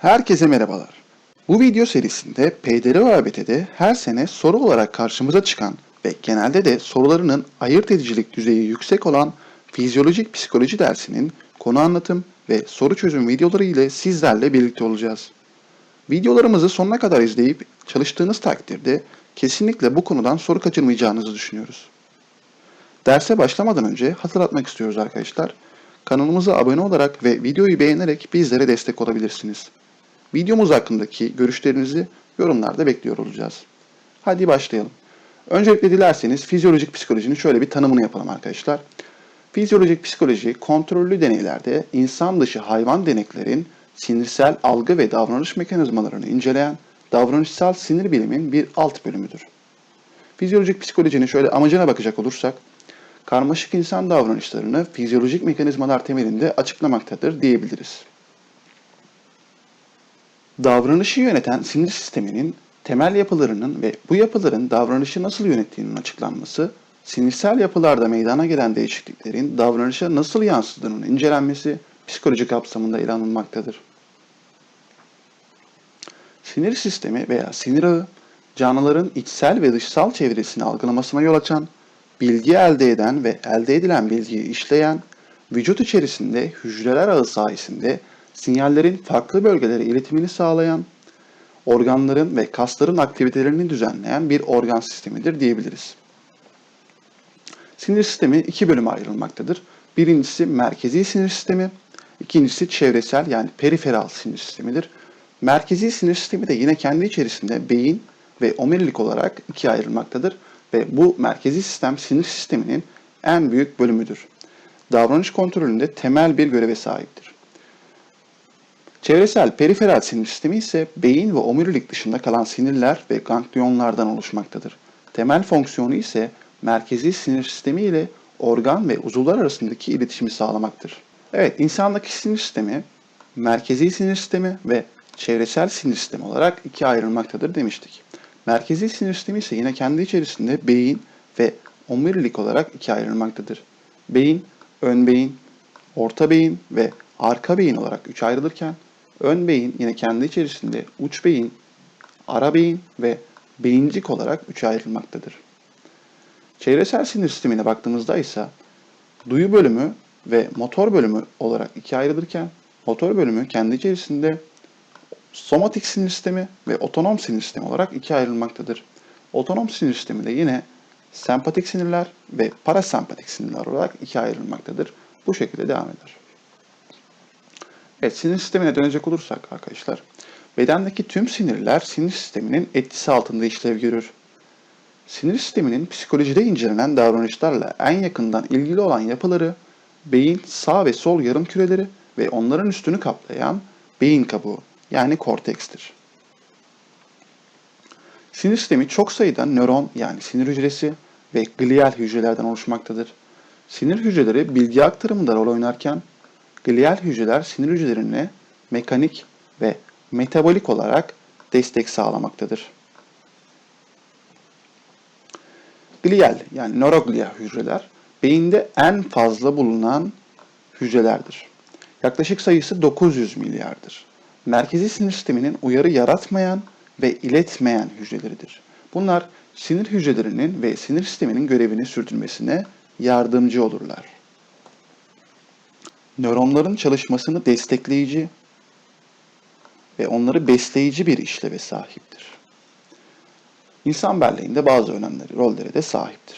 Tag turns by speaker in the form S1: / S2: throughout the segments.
S1: Herkese merhabalar. Bu video serisinde PDR ve ABT'de her sene soru olarak karşımıza çıkan ve genelde de sorularının ayırt edicilik düzeyi yüksek olan fizyolojik psikoloji dersinin konu anlatım ve soru çözüm videoları ile sizlerle birlikte olacağız. Videolarımızı sonuna kadar izleyip çalıştığınız takdirde kesinlikle bu konudan soru kaçırmayacağınızı düşünüyoruz. Derse başlamadan önce hatırlatmak istiyoruz arkadaşlar. Kanalımıza abone olarak ve videoyu beğenerek bizlere destek olabilirsiniz. Videomuz hakkındaki görüşlerinizi yorumlarda bekliyor olacağız. Hadi başlayalım. Öncelikle dilerseniz fizyolojik psikolojinin şöyle bir tanımını yapalım arkadaşlar. Fizyolojik psikoloji kontrollü deneylerde insan dışı hayvan deneklerin sinirsel algı ve davranış mekanizmalarını inceleyen davranışsal sinir bilimin bir alt bölümüdür. Fizyolojik psikolojinin şöyle amacına bakacak olursak, karmaşık insan davranışlarını fizyolojik mekanizmalar temelinde açıklamaktadır diyebiliriz. Davranışı yöneten sinir sisteminin temel yapılarının ve bu yapıların davranışı nasıl yönettiğinin açıklanması, sinirsel yapılarda meydana gelen değişikliklerin davranışa nasıl yansıdığının incelenmesi psikoloji kapsamında ele alınmaktadır. Sinir sistemi veya sinir ağı, canlıların içsel ve dışsal çevresini algılamasına yol açan, bilgi elde eden ve elde edilen bilgiyi işleyen, vücut içerisinde hücreler ağı sayesinde sinyallerin farklı bölgelere iletimini sağlayan, organların ve kasların aktivitelerini düzenleyen bir organ sistemidir diyebiliriz. Sinir sistemi iki bölüme ayrılmaktadır. Birincisi merkezi sinir sistemi, ikincisi çevresel yani periferal sinir sistemidir. Merkezi sinir sistemi de yine kendi içerisinde beyin ve omurilik olarak ikiye ayrılmaktadır ve bu merkezi sistem sinir sisteminin en büyük bölümüdür. Davranış kontrolünde temel bir göreve sahiptir. Çevresel periferal sinir sistemi ise beyin ve omurilik dışında kalan sinirler ve ganglionlardan oluşmaktadır. Temel fonksiyonu ise merkezi sinir sistemi ile organ ve uzuvlar arasındaki iletişimi sağlamaktır. Evet, insandaki sinir sistemi merkezi sinir sistemi ve çevresel sinir sistemi olarak ikiye ayrılmaktadır demiştik. Merkezi sinir sistemi ise yine kendi içerisinde beyin ve omurilik olarak ikiye ayrılmaktadır. Beyin, ön beyin, orta beyin ve arka beyin olarak üç ayrılırken ön beyin yine kendi içerisinde uç beyin, ara beyin ve beyincik olarak üçe ayrılmaktadır. Çevresel sinir sistemine baktığımızda ise duyu bölümü ve motor bölümü olarak ikiye ayrılırken motor bölümü kendi içerisinde somatik sinir sistemi ve otonom sinir sistemi olarak ikiye ayrılmaktadır. Otonom sinir sistemi de yine sempatik sinirler ve parasempatik sinirler olarak ikiye ayrılmaktadır. Bu şekilde devam eder. Evet, sinir sistemine dönecek olursak arkadaşlar, bedendeki tüm sinirler sinir sisteminin etkisi altında işlev görür. Sinir sisteminin psikolojide incelenen davranışlarla en yakından ilgili olan yapıları, beyin sağ ve sol yarım küreleri ve onların üstünü kaplayan beyin kabuğu yani kortekstir. Sinir sistemi çok sayıda nöron yani sinir hücresi ve glial hücrelerden oluşmaktadır. Sinir hücreleri bilgi aktarımında rol oynarken glial hücreler sinir hücrelerine mekanik ve metabolik olarak destek sağlamaktadır. Glial yani nöroglia hücreler beyinde en fazla bulunan hücrelerdir. Yaklaşık sayısı 900 milyardır. Merkezi sinir sisteminin uyarı yaratmayan ve iletmeyen hücreleridir. Bunlar sinir hücrelerinin ve sinir sisteminin görevini sürdürmesine yardımcı olurlar. Nöronların çalışmasını destekleyici ve onları besleyici bir işleve sahiptir. İnsan belleğinde bazı önemli rollere de sahiptir.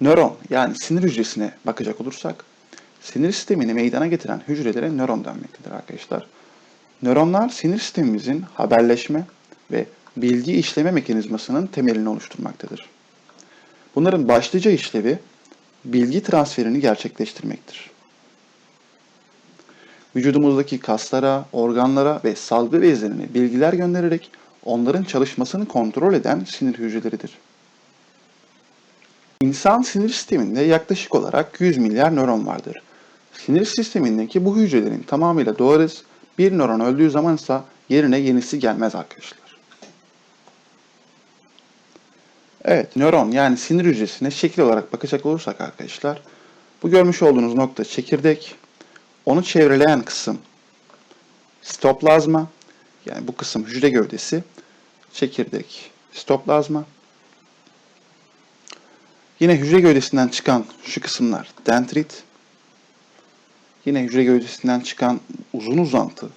S1: Nöron yani sinir hücresine bakacak olursak, sinir sistemini meydana getiren hücrelere nöron denmektedir arkadaşlar. Nöronlar sinir sistemimizin haberleşme ve bilgi işleme mekanizmasının temelini oluşturmaktadır. Bunların başlıca işlevi bilgi transferini gerçekleştirmektir. Vücudumuzdaki kaslara, organlara ve salgı bezlerine bilgiler göndererek onların çalışmasını kontrol eden sinir hücreleridir. İnsan sinir sisteminde yaklaşık olarak 100 milyar nöron vardır. Sinir sistemindeki bu hücrelerin tamamıyla doğarız. Bir nöron öldüğü zaman ise yerine yenisi gelmez arkadaşlar. Evet, nöron yani sinir hücresine şekil olarak bakacak olursak arkadaşlar, bu görmüş olduğunuz nokta çekirdek, onu çevreleyen kısım sitoplazma yani bu kısım hücre gövdesi, çekirdek, sitoplazma. Yine hücre gövdesinden çıkan şu kısımlar dendrit. Yine hücre gövdesinden çıkan uzun uzantı,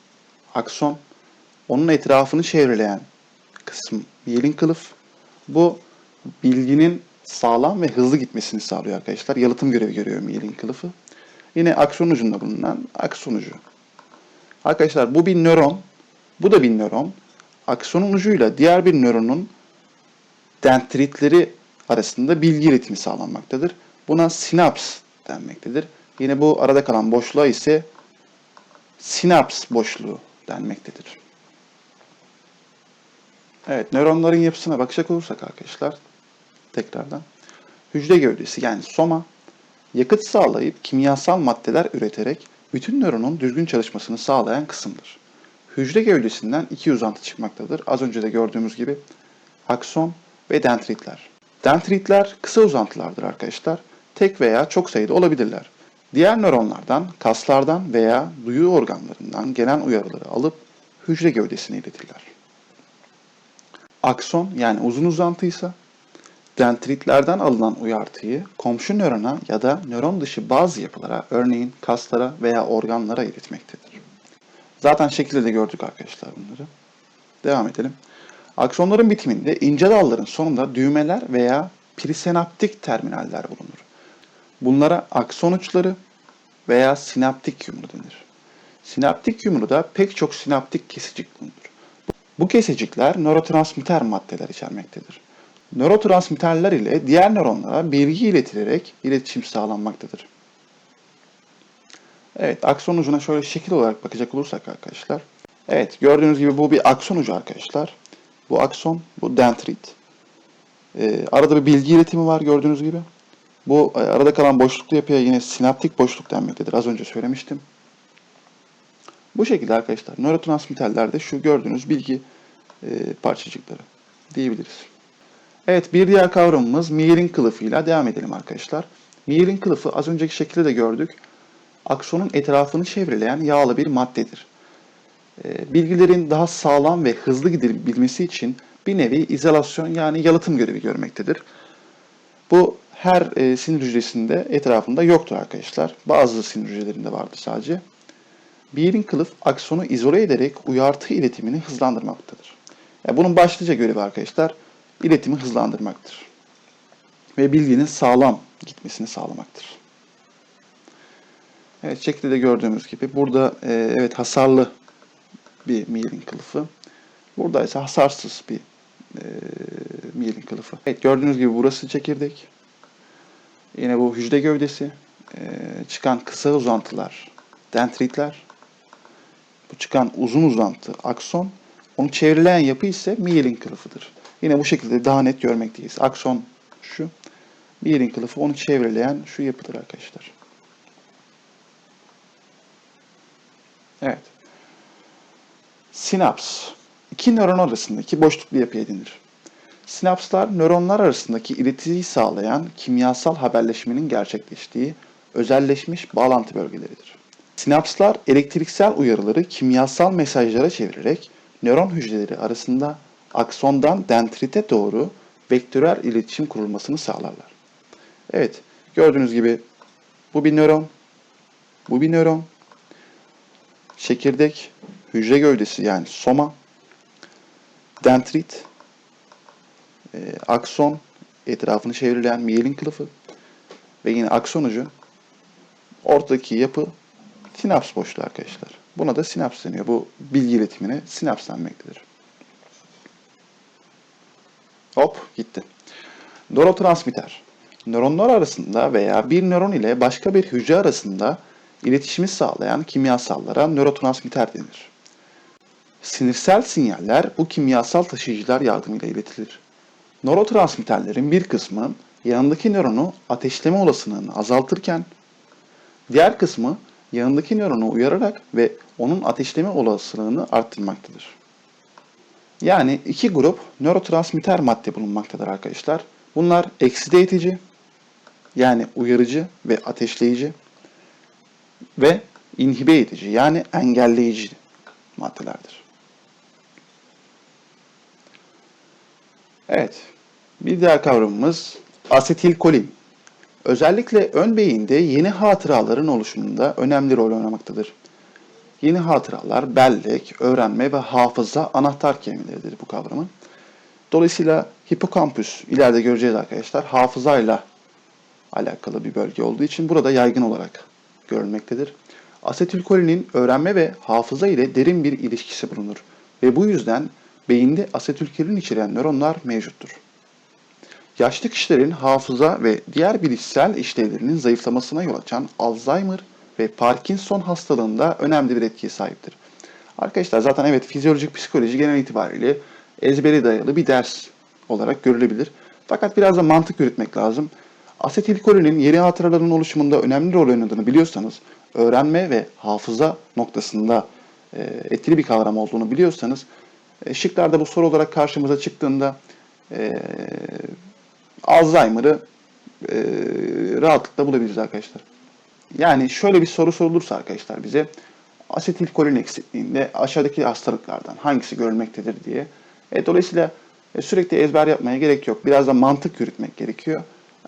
S1: akson. Onun etrafını çevreleyen kısım miyelin kılıf. Bu bilginin sağlam ve hızlı gitmesini sağlıyor arkadaşlar. Yalıtım görevi görüyor miyelin kılıfı. Yine akson ucunda bulunan akson ucu. Arkadaşlar bu bir nöron, bu da bir nöron. Aksonun ucuyla diğer bir nöronun dendritleri arasında bilgi iletimi sağlanmaktadır. Buna sinaps denmektedir. Yine bu arada kalan boşluğa ise sinaps boşluğu denmektedir. Evet, nöronların yapısına bakacak olursak arkadaşlar, tekrardan. Hücre gövdesi yani soma, yakıt sağlayıp kimyasal maddeler üreterek bütün nöronun düzgün çalışmasını sağlayan kısımdır. Hücre gövdesinden iki uzantı çıkmaktadır. Az önce de gördüğümüz gibi akson ve dendritler. Dendritler kısa uzantılardır arkadaşlar. Tek veya çok sayıda olabilirler. Diğer nöronlardan, kaslardan veya duyu organlarından gelen uyarıları alıp hücre gövdesine iletirler. Akson yani uzun uzantıysa dendritlerden alınan uyartıyı komşu nörona ya da nöron dışı bazı yapılara, örneğin kaslara veya organlara iletmektedir. Zaten şekilde de gördük arkadaşlar bunları. Devam edelim. Aksonların bitiminde ince dalların sonunda düğmeler veya prisenaptik terminaller bulunur. Bunlara akson uçları veya sinaptik yumru denir. Sinaptik yumruda pek çok sinaptik kesicik bulunur. Bu kesicikler nörotransmitter maddeler içermektedir. Nörotransmitterler ile diğer nöronlara bilgi iletilerek iletişim sağlanmaktadır. Evet, akson ucuna şöyle şekil olarak bakacak olursak arkadaşlar. Evet, gördüğünüz gibi bu bir akson ucu arkadaşlar. Bu akson, bu dendrit. Ee, arada bir bilgi iletimi var gördüğünüz gibi. Bu e, arada kalan boşluklu yapıya yine sinaptik boşluk denmektedir. Az önce söylemiştim. Bu şekilde arkadaşlar nörotransmitterlerde şu gördüğünüz bilgi e, parçacıkları diyebiliriz. Evet bir diğer kavramımız miyelin kılıfıyla devam edelim arkadaşlar. Miyelin kılıfı az önceki şekilde de gördük. Aksonun etrafını çevreleyen yağlı bir maddedir. E, bilgilerin daha sağlam ve hızlı gidebilmesi için bir nevi izolasyon yani yalıtım görevi görmektedir. Bu her e, sinir hücresinde etrafında yoktur arkadaşlar. Bazı sinir hücrelerinde vardır sadece. Miyelin kılıf aksonu izole ederek uyartı iletimini hızlandırmaktadır. Bunun başlıca görevi arkadaşlar iletimi hızlandırmaktır. Ve bilginin sağlam gitmesini sağlamaktır. Evet şekilde de gördüğümüz gibi burada e, evet hasarlı bir miyelin kılıfı. Burada ise hasarsız bir e, miyelin kılıfı. Evet gördüğünüz gibi burası çekirdek. Yine bu hücre gövdesi. E, çıkan kısa uzantılar dendritler. Bu çıkan uzun uzantı akson. Onu çevreleyen yapı ise miyelin kılıfıdır. Yine bu şekilde daha net görmekteyiz. Akson şu. Miyelin kılıfı onu çevreleyen şu yapıdır arkadaşlar. Evet. Sinaps. İki nöron arasındaki boşluklu yapıya denir. Sinapslar nöronlar arasındaki iletişimi sağlayan kimyasal haberleşmenin gerçekleştiği özelleşmiş bağlantı bölgeleridir. Sinapslar elektriksel uyarıları kimyasal mesajlara çevirerek nöron hücreleri arasında aksondan dendrite doğru vektörel iletişim kurulmasını sağlarlar. Evet, gördüğünüz gibi bu bir nöron, bu bir nöron, çekirdek, hücre gövdesi yani soma, dendrit, e, akson, etrafını çevreleyen miyelin kılıfı ve yine akson ucu. Ortadaki yapı sinaps boşluğu arkadaşlar. Buna da sinaps deniyor. Bu bilgi iletimine sinaps denmektedir. Hop gitti. Nörotransmitter. Nöronlar arasında veya bir nöron ile başka bir hücre arasında iletişimi sağlayan kimyasallara nörotransmitter denir. Sinirsel sinyaller bu kimyasal taşıyıcılar yardımıyla iletilir. Nörotransmitterlerin bir kısmı yanındaki nöronu ateşleme olasılığını azaltırken diğer kısmı yanındaki nöronu uyararak ve onun ateşleme olasılığını arttırmaktadır. Yani iki grup nörotransmitter madde bulunmaktadır arkadaşlar. Bunlar ekside itici yani uyarıcı ve ateşleyici ve inhibe edici yani engelleyici maddelerdir. Evet, bir diğer kavramımız asetilkolin. Özellikle ön beyinde yeni hatıraların oluşumunda önemli rol oynamaktadır. Yeni hatıralar, bellek, öğrenme ve hafıza anahtar kelimeleridir bu kavramın. Dolayısıyla hipokampüs ileride göreceğiz arkadaşlar hafızayla alakalı bir bölge olduğu için burada yaygın olarak görülmektedir. Asetilkolinin öğrenme ve hafıza ile derin bir ilişkisi bulunur ve bu yüzden beyinde asetilkolin içeren nöronlar mevcuttur. Yaşlı kişilerin hafıza ve diğer bilişsel işlevlerinin zayıflamasına yol açan Alzheimer ve Parkinson hastalığında önemli bir etkiye sahiptir. Arkadaşlar zaten evet fizyolojik psikoloji genel itibariyle ezbere dayalı bir ders olarak görülebilir. Fakat biraz da mantık yürütmek lazım. Asetilkolinin yeni hatıraların oluşumunda önemli rol oynadığını biliyorsanız, öğrenme ve hafıza noktasında e, etkili bir kavram olduğunu biliyorsanız, e, şıklarda bu soru olarak karşımıza çıktığında e, Alzheimer'ı e, rahatlıkla bulabiliriz arkadaşlar. Yani şöyle bir soru sorulursa arkadaşlar bize asetilkolin eksikliğinde aşağıdaki hastalıklardan hangisi görülmektedir diye. E, dolayısıyla e, sürekli ezber yapmaya gerek yok. Biraz da mantık yürütmek gerekiyor.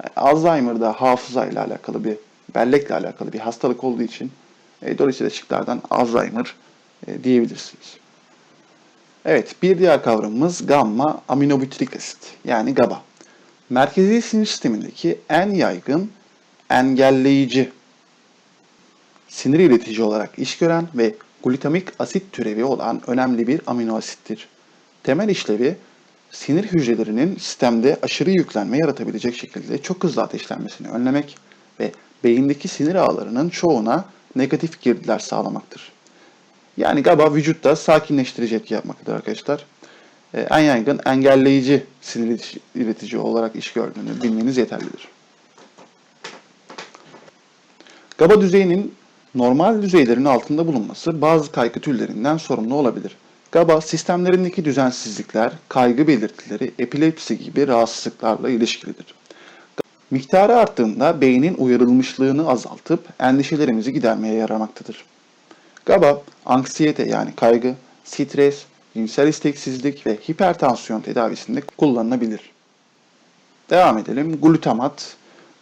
S1: E, Alzheimer'da hafıza ile alakalı bir, bellekle alakalı bir hastalık olduğu için e, dolayısıyla şıklardan Alzheimer e, diyebilirsiniz. Evet, bir diğer kavramımız gamma aminobutyrik asit yani GABA. Merkezi sinir sistemindeki en yaygın engelleyici sinir iletici olarak iş gören ve glutamik asit türevi olan önemli bir amino asittir. Temel işlevi sinir hücrelerinin sistemde aşırı yüklenme yaratabilecek şekilde çok hızlı ateşlenmesini önlemek ve beyindeki sinir ağlarının çoğuna negatif girdiler sağlamaktır. Yani GABA vücutta sakinleştirici etki yapmaktadır arkadaşlar. Ee, en yaygın engelleyici sinir iletici olarak iş gördüğünü bilmeniz yeterlidir. GABA düzeyinin normal düzeylerin altında bulunması bazı kaygı türlerinden sorumlu olabilir. GABA sistemlerindeki düzensizlikler, kaygı belirtileri, epilepsi gibi rahatsızlıklarla ilişkilidir. Miktarı arttığında beynin uyarılmışlığını azaltıp endişelerimizi gidermeye yaramaktadır. GABA, anksiyete yani kaygı, stres, cinsel isteksizlik ve hipertansiyon tedavisinde kullanılabilir. Devam edelim. Glutamat,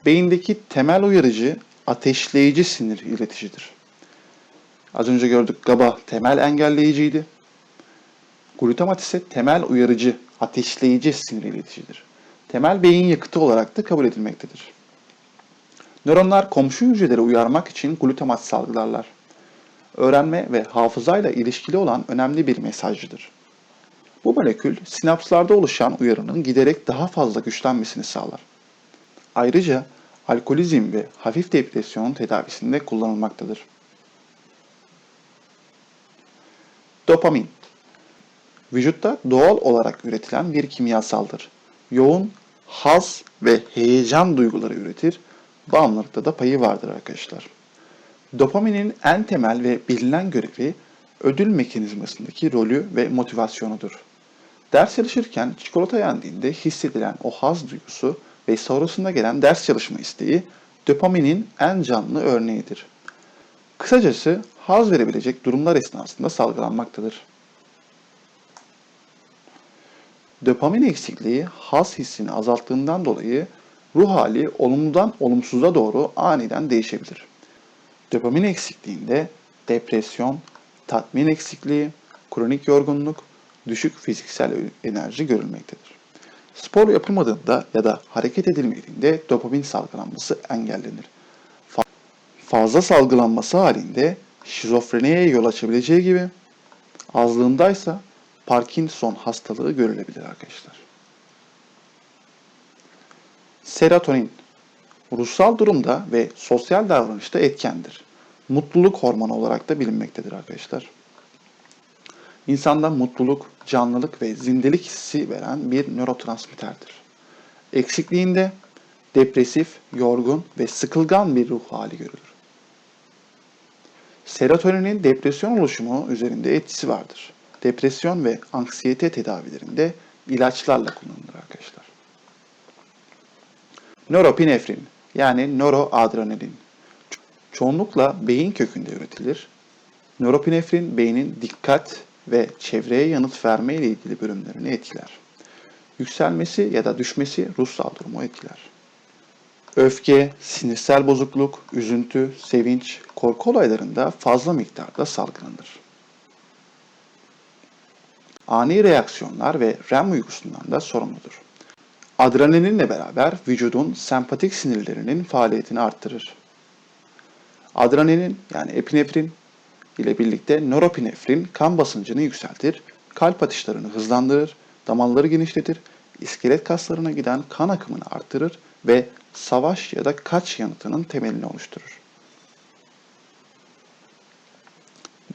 S1: beyindeki temel uyarıcı ateşleyici sinir ileticidir. Az önce gördük GABA temel engelleyiciydi. Glutamat ise temel uyarıcı, ateşleyici sinir ileticidir. Temel beyin yakıtı olarak da kabul edilmektedir. Nöronlar komşu hücreleri uyarmak için glutamat salgılarlar. Öğrenme ve hafızayla ilişkili olan önemli bir mesajcıdır. Bu molekül sinapslarda oluşan uyarının giderek daha fazla güçlenmesini sağlar. Ayrıca alkolizm ve hafif depresyon tedavisinde kullanılmaktadır. Dopamin Vücutta doğal olarak üretilen bir kimyasaldır. Yoğun haz ve heyecan duyguları üretir. Bağımlılıkta da payı vardır arkadaşlar. Dopaminin en temel ve bilinen görevi ödül mekanizmasındaki rolü ve motivasyonudur. Ders çalışırken çikolata yendiğinde hissedilen o haz duygusu ve sonrasında gelen ders çalışma isteği dopaminin en canlı örneğidir. Kısacası haz verebilecek durumlar esnasında salgılanmaktadır. Dopamin eksikliği haz hissini azalttığından dolayı ruh hali olumludan olumsuza doğru aniden değişebilir. Dopamin eksikliğinde depresyon, tatmin eksikliği, kronik yorgunluk, düşük fiziksel enerji görülmektedir. Spor yapılmadığında ya da hareket edilmediğinde dopamin salgılanması engellenir. Fazla salgılanması halinde şizofreniye yol açabileceği gibi azlığındaysa Parkinson hastalığı görülebilir arkadaşlar. Serotonin ruhsal durumda ve sosyal davranışta etkendir. Mutluluk hormonu olarak da bilinmektedir arkadaşlar. İnsanda mutluluk, canlılık ve zindelik hissi veren bir nörotransmitterdir. Eksikliğinde depresif, yorgun ve sıkılgan bir ruh hali görülür. Serotoninin depresyon oluşumu üzerinde etkisi vardır. Depresyon ve anksiyete tedavilerinde ilaçlarla kullanılır arkadaşlar. Nöropinefrin yani nöroadrenalin çoğunlukla beyin kökünde üretilir. Nöropinefrin beynin dikkat ve çevreye yanıt verme ile ilgili bölümlerini etkiler. Yükselmesi ya da düşmesi ruhsal durumu etkiler. Öfke, sinirsel bozukluk, üzüntü, sevinç, korku olaylarında fazla miktarda salgılanır. Ani reaksiyonlar ve REM uykusundan da sorumludur. Adrenalinle beraber vücudun sempatik sinirlerinin faaliyetini arttırır. Adrenalin yani epinefrin ile birlikte nöropinefrin kan basıncını yükseltir, kalp atışlarını hızlandırır, damarları genişletir, iskelet kaslarına giden kan akımını arttırır ve savaş ya da kaç yanıtının temelini oluşturur.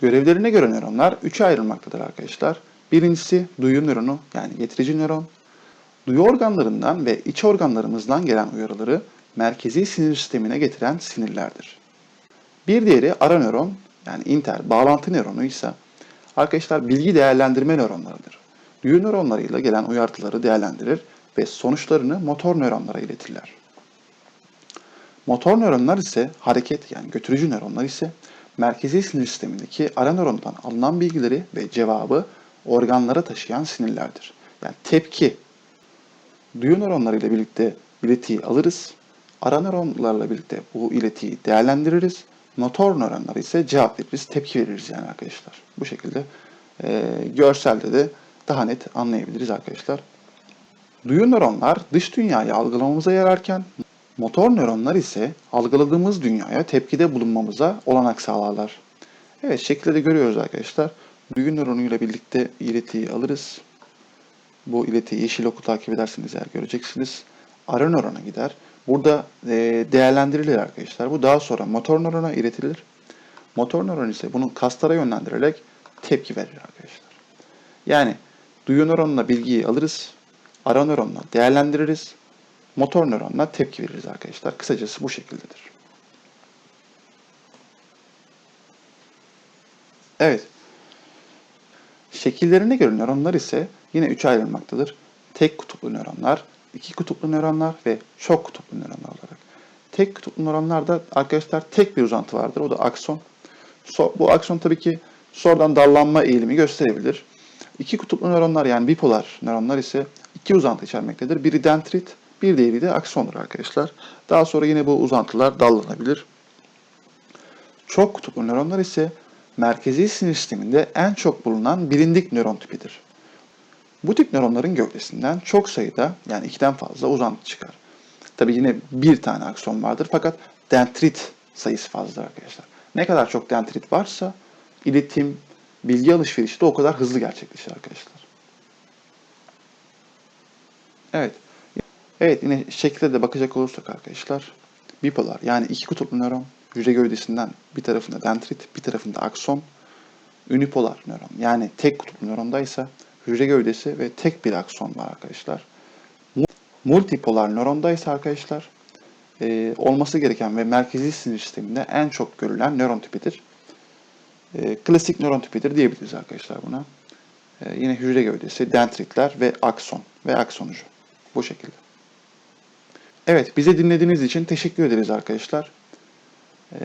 S1: Görevlerine göre nöronlar üçe ayrılmaktadır arkadaşlar. Birincisi duyu nöronu yani getirici nöron. Duyu organlarından ve iç organlarımızdan gelen uyarıları merkezi sinir sistemine getiren sinirlerdir. Bir diğeri ara nöron yani inter bağlantı nöronu ise arkadaşlar bilgi değerlendirme nöronlarıdır. Duyu nöronlarıyla gelen uyarıları değerlendirir ve sonuçlarını motor nöronlara iletirler. Motor nöronlar ise hareket yani götürücü nöronlar ise merkezi sinir sistemindeki ara nörondan alınan bilgileri ve cevabı organlara taşıyan sinirlerdir. Yani tepki duyu nöronları ile birlikte iletiyi alırız. Ara nöronlarla birlikte bu iletiyi değerlendiririz. Motor nöronlar ise cevap veririz, tepki veririz yani arkadaşlar. Bu şekilde e, görselde de daha net anlayabiliriz arkadaşlar. Duyu nöronlar dış dünyayı algılamamıza yararken motor nöronlar ise algıladığımız dünyaya tepkide bulunmamıza olanak sağlarlar. Evet şekilde de görüyoruz arkadaşlar. Duyu nöronuyla birlikte iletiyi alırız. Bu iletiyi yeşil oku takip ederseniz eğer göreceksiniz. Ara nörona gider. Burada e, değerlendirilir arkadaşlar. Bu daha sonra motor nörona iletilir. Motor nöron ise bunu kaslara yönlendirerek tepki verir arkadaşlar. Yani duyu nöronuna bilgiyi alırız. Ara nöronla değerlendiririz. Motor nöronla tepki veririz arkadaşlar. Kısacası bu şekildedir. Evet. Şekillerine göre nöronlar ise yine üçe ayrılmaktadır. Tek kutuplu nöronlar, iki kutuplu nöronlar ve çok kutuplu nöronlar olarak. Tek kutuplu nöronlarda arkadaşlar tek bir uzantı vardır. O da akson. So, bu akson tabii ki sonradan dallanma eğilimi gösterebilir. İki kutuplu nöronlar yani bipolar nöronlar ise iki uzantı içermektedir. Biri dendrit, bir diğeri de aksondur arkadaşlar. Daha sonra yine bu uzantılar dallanabilir. Çok kutuplu nöronlar ise merkezi sinir sisteminde en çok bulunan bilindik nöron tipidir. Bu tip nöronların gövdesinden çok sayıda yani ikiden fazla uzantı çıkar. Tabi yine bir tane akson vardır fakat dendrit sayısı fazla arkadaşlar. Ne kadar çok dendrit varsa iletim, bilgi alışverişi de o kadar hızlı gerçekleşir arkadaşlar. Evet. Evet yine şekilde de bakacak olursak arkadaşlar bipolar yani iki kutuplu nöron hücre gövdesinden bir tarafında dendrit bir tarafında akson unipolar nöron yani tek kutuplu nörondaysa hücre gövdesi ve tek bir akson var arkadaşlar. Multipolar nöronda ise arkadaşlar e, olması gereken ve merkezi sinir sisteminde en çok görülen nöron tipidir. E, klasik nöron tipidir diyebiliriz arkadaşlar buna. E, yine hücre gövdesi, dendritler ve akson ve akson ucu. Bu şekilde. Evet, bize dinlediğiniz için teşekkür ederiz arkadaşlar. E,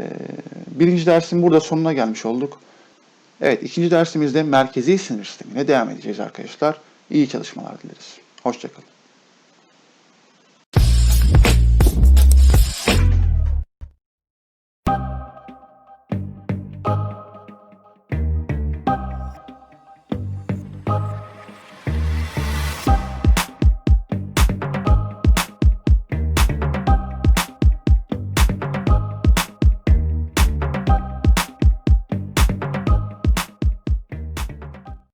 S1: birinci dersin burada sonuna gelmiş olduk. Evet, ikinci dersimizde merkezi sinir sistemine devam edeceğiz arkadaşlar. İyi çalışmalar dileriz. Hoşçakalın.